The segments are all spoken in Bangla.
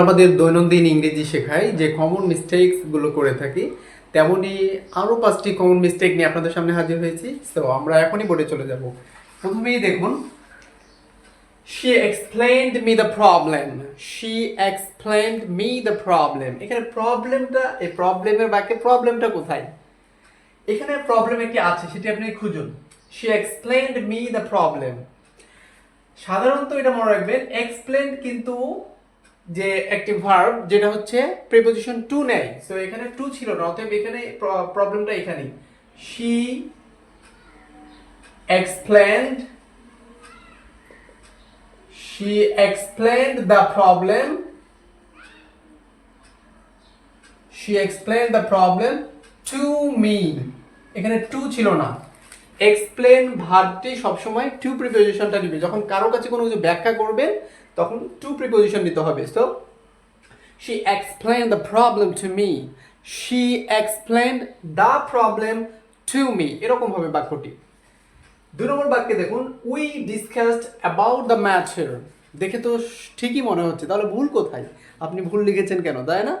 আমাদের দৈনন্দিন ইংরেজি শেখাই, যে কমন মিস্টেকসগুলো করে থাকি তেমনই আরও পাঁচটি কমন মিস্টেক নিয়ে আপনাদের সামনে হাজির হয়েছি। তো আমরা এখনই বোর্ডে চলে যাব। প্রথমেই দেখুন she explained me the problem she explained me the problem এখানে প্রবলেমটা এই প্রবলেমের বাক্যে প্রবলেমটা কোথায়? এখানে প্রবলেম একটি আছে, সেটি আপনি খুঁজুন। She explained me the problem সাধারণত এটা মনে রাখবেন এক্সপ্লেন কিন্তু যে একটি ভার্ব যেটা হচ্ছে প্রিপোজিশন টু নেয়। সো এখানে টু ছিল না, অতএব এখানে প্রবলেমটা এখানেই। She explained she explained the problem she explain the problem to me এখানে টু ছিল না। এক্সপ্লেন ভার্বটি সবসময় টু প্রিপোজিশনটা নিবে। যখন কারও কাছে কোনো কিছু ব্যাখ্যা করবেন তখন টু প্রিপোজিশন নিতে হবে। So she explain the problem to me she explain the problem to me এরকম হবে বাক্যটি। দুই নম্বর বাক্যে দেখুন we discussed about the matter দেখে তো ঠিকই মনে হচ্ছে, তাহলে ভুল কোথায়? আপনি ভুল লিখেছেন কেন, তাই না?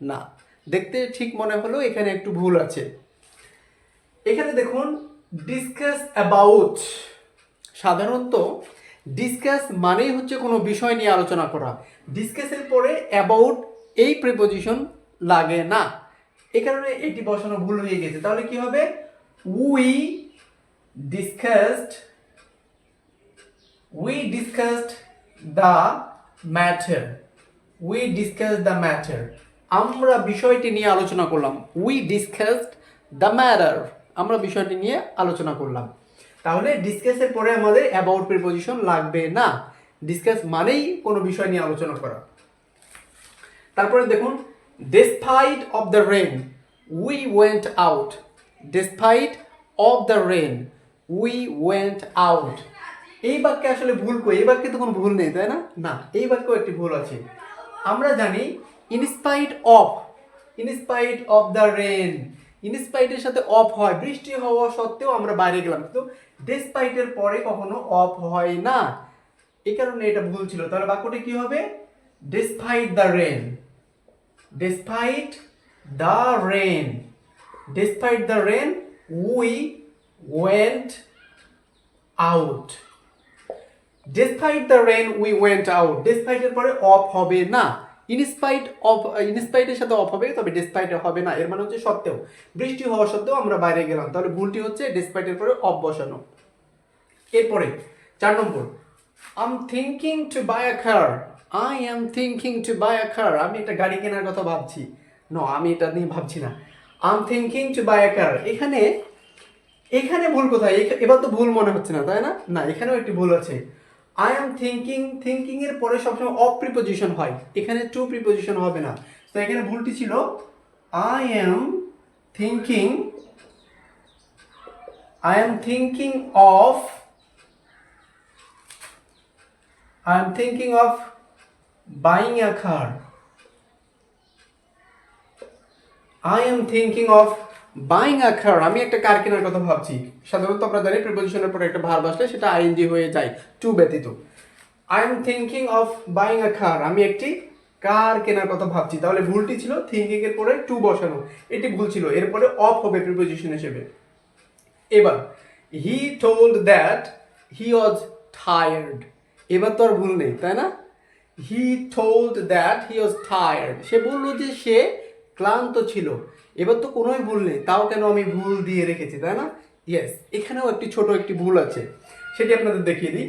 না। দেখতে ঠিক মনে হলো এখানে একটু ভুল আছে। এখানে দেখুন ডিসকাস অ্যাবাউট সাধারণত ডিসকাস মানেই হচ্ছে কোনো বিষয় নিয়ে আলোচনা করা। ডিসকাসের পরে অ্যাবাউট এই প্রিপোজিশন লাগে না। এই কারণে এটি বসানো ভুল হয়ে গেছে। তাহলে কি হবে? We discussed we discussed the matter we discuss the matter আমরা বিষয়টি নিয়ে আলোচনা করলাম। উই ডিসকাসড দ্য ম্যাটার আমরা বিষয়টি নিয়ে আলোচনা করলাম। তাহলে ডিসকাসের পরে আমাদের অ্যাবাউট প্রিপোজিশন লাগবে না। ডিসকাস মানেই কোনো বিষয় নিয়ে আলোচনা করা। তারপরে দেখুন despite of the rain we went out despite of the rain we went out এই বাক্যে আসলে ভুল কই? এই বাক্যে তো কোনো ভুল নেই, তাই না? না, এই বাক্যেও একটি ভুল আছে। আমরা জানি in spite of in spite of the rain ইনস্পাইটের সাথে অফ হয়, বৃষ্টি হওয়া সত্ত্বেও আমরা বাইরে গেলাম। কিন্তু ডেসপাইটের পরে কখনো অফ হয় না। এই কারণে এটা ভুল ছিল। তাহলে বাক্যটি কি হবে? Despite the rain despite the rain despite the rain we went out despite the rain we went out ডেসপাইটের পরে অফ হবে না। ইনস্পাইট অফ ইনস্পাইটের সাথে অফ হবে, তবে ডেসপাইট হবে না। এর মানে হচ্ছে সত্ত্বেও। বৃষ্টি হওয়া সত্ত্বেও আমরা বাইরে গেলাম। তাহলে ভুলটি হচ্ছে ডেসপাইটের পরে অফ বসানো। এরপরে, চার নম্বর। I'm thinking to buy a car I am thinking to buy a car আমি একটা গাড়ি কেনার কথা ভাবছি। নো আমি এটা নিয়ে ভাবছি না। I'm thinking to buy a car এখানে এখানে ভুল কোথায়? এবার তো ভুল মনে হচ্ছে না, তাই না? না, এখানেও একটি ভুল আছে। আই এম থিঙ্কিং থিঙ্কিং এর পরে সবসময় অফ প্রিপোজিশন হয়। এখানে টু প্রিপোজিশন হবে না। তো এখানে ভুলটি ছিল I am thinking I am thinking of I am thinking of buying a car I am thinking of buying a car আমি একটা কার কেনার কথা ভাবছি। সাধারণত আমরা জানি প্রিপোজিশনের পরে একটা ভার্ব আসলে সেটা আইএনজি হয়ে যায় টু ব্যতীত। I am thinking of buying a car আমি একটি কার কেনার কথা ভাবছি। তাহলে ভুলটি ছিল থিঙ্কিং এর পরে টু বসানো। এটি ভুল ছিল এরপরে অফ হবে প্রিপোজিশন হিসেবে। এবার he told that he was tired এবার তো আর ভুল নেই, তাই না? He told that he was tired সে বলল যে সে ক্লান্ত ছিল। এবার তো কোনোই ভুল নেই, তাও কেন আমি ভুল দিয়ে রেখেছি, তাই না? ইয়েস এখানেও একটি ছোট একটি ভুল আছে, সেটি আপনাদের দেখিয়ে দিই।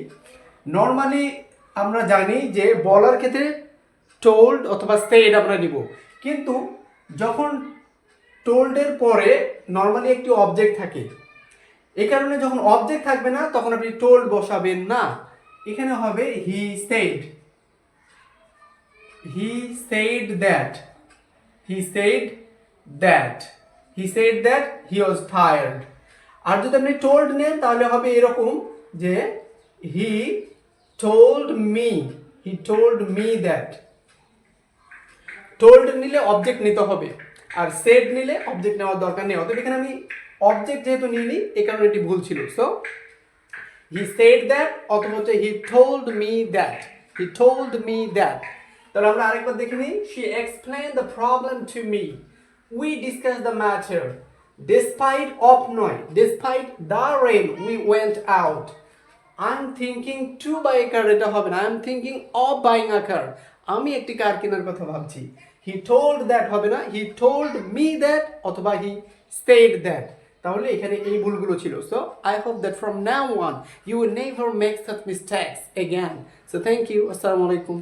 নর্মালি আমরা জানি যে বলার ক্ষেত্রে টোল্ড অথবা স্টেড আমরা নিব, কিন্তু যখন টোল্ডের পরে নর্মালি একটি অবজেক্ট থাকে এই কারণে যখন অবজেক্ট থাকবে না, তখন আপনি টোল্ড বসাবেন না। এখানে হবে he said he said that he said that he said that he was tired আর যদি আপনি টোল্ড নেন, তাহলে হবে এরকম যে he told me he told me that told নিলে অবজেক্ট নিতে হবে, আর সেড নিলে অবজেক্ট নেওয়ার দরকার নেই। অতএব এখানে আমি অবজেক্ট যেহেতু নিইনি এই কারণে এটি ভুল ছিল। সো হি সেড দ্যাট অথবা হচ্ছে he told me that he told me that তাহলে আমরা আরেকবার দেখে নিই। She explained the problem to me we discussed the matter despite of নয় despite the rain we went out I'm thinking to buy a car এটা হবে না I'm thinking of buying a car আমি একটি কার কেনার কথা ভাবছি he told that হবে না he told me that অথবা he said that তাহলে এখানে এই ভুলগুলো ছিল so I hope that from now on you never make such mistakes again so thank you আসসালামু আলাইকুম